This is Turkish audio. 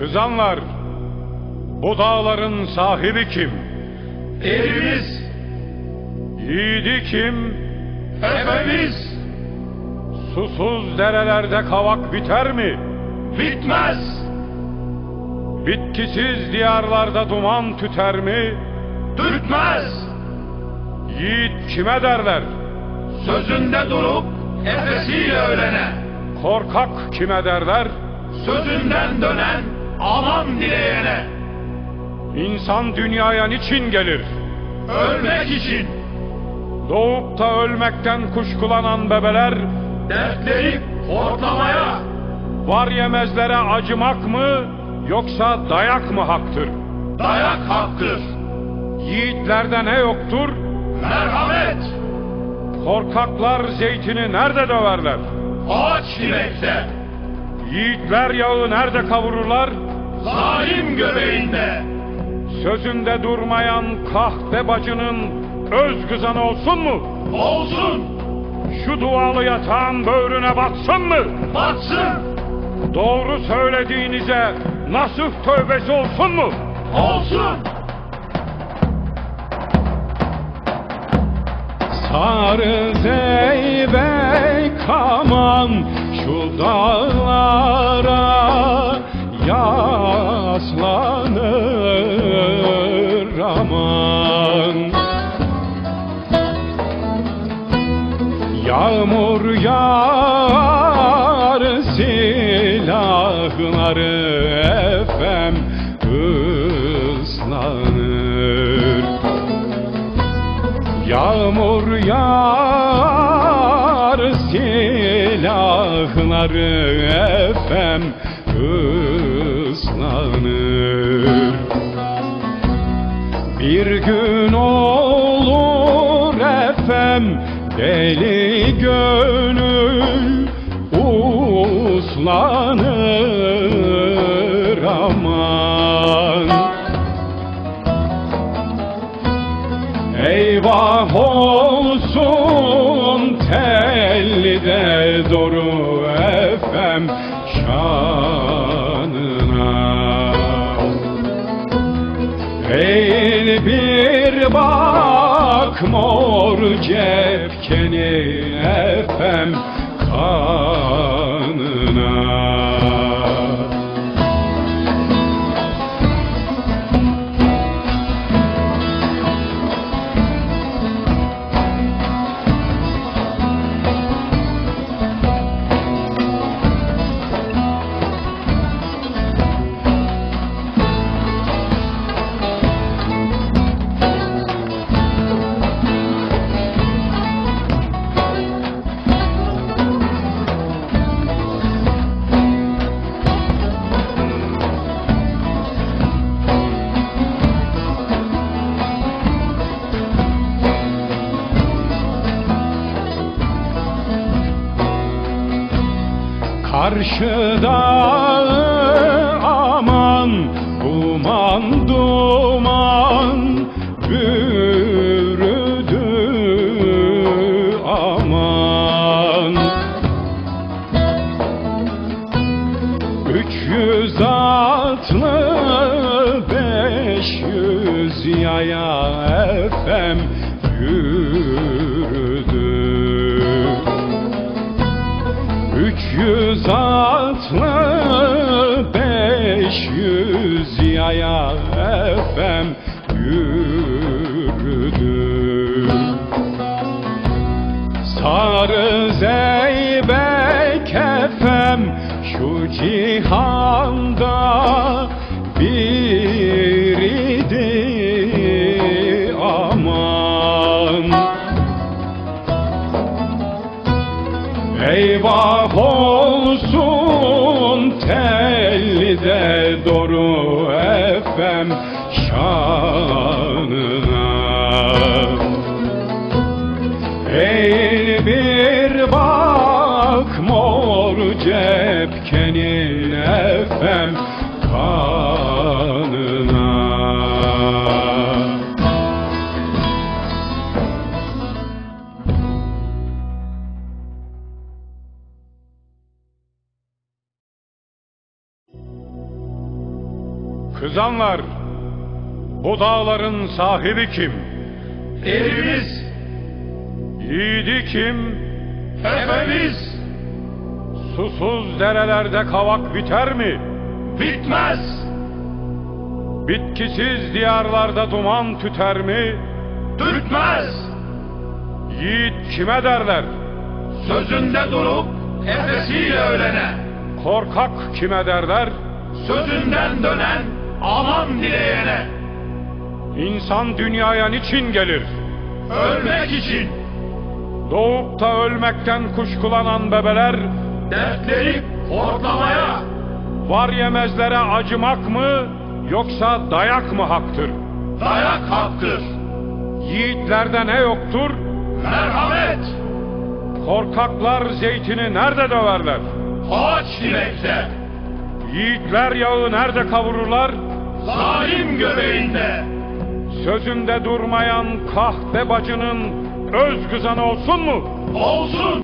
Kızanlar, bu dağların sahibi kim? Erimiz, Yiğidi kim? efemiz Susuz derelerde kavak biter mi? bitmez, Bitkisiz diyarlarda duman tüter mi? tütmez. Yiğit kime derler? Sözünde durup efesiyle ölene, Korkak kime derler? sözünden dönen aman dileyene, İnsan dünyaya niçin gelir? ölmek için Doğup da ölmekten kuşkulanan bebeler dertlenip hortlamaya, var yemezlere acımak mı yoksa dayak mı haktır? dayak haktır, Yiğitlerde ne yoktur? merhamet, Korkaklar zeytini nerede döverler? ağaç dibekte, Yiğitler yağı nerede kavururlar? Zalim göbeğinde, Sözünde durmayan kahpe bacının öz kızanı olsun mu? olsun, Şu dualı yatağın böğrüne batsın mı? batsın, Doğru söylediğinize nasuh tövbesi olsun mu? olsun. Sarı zeybek aman şu dağlara yaslanır silahları efem ıslanır. Yağmur yağar silahları efem ıslanır. Bir gün olur efem deli gönül uslanır aman. Eyvah olsun telli doğru efem şanına. Eğil bir bak mor cepkeni efem kanına Karşıda aman duman duman bürüdü aman. Üç yüz atlı beş yüz yaya efem yürüdü yüz atlı beş yüz yaya efem yürüdü. Sarı zeybek efem şu cihanda Eyvah olsun telli doğru efem şanına. Eğil bir bak mor cepkenin efem Kızanlar, bu dağların sahibi kim? Erimiz, Yiğidi kim? efemiz, Susuz derelerde kavak biter mi? bitmez, Bitkisiz diyarlarda duman tüter mi? tütmez. Yiğit kime derler? Sözünde durup efesiyle ölene, Korkak kime derler? sözünden dönen aman dileyene, İnsan dünyaya niçin gelir? ölmek için Doğup da ölmekten kuşkulanan bebeler dertleri hortlamaya, var yemezlere acımak mı yoksa dayak mı haktır? dayak haktır, Yiğitlerde ne yoktur? merhamet, Korkaklar zeytini nerede döverler? ağaç dilekte, Yiğitler yağı nerede kavururlar? Zalim göbeğinde, Sözünde durmayan kahpe bacının öz kızanı olsun mu? olsun.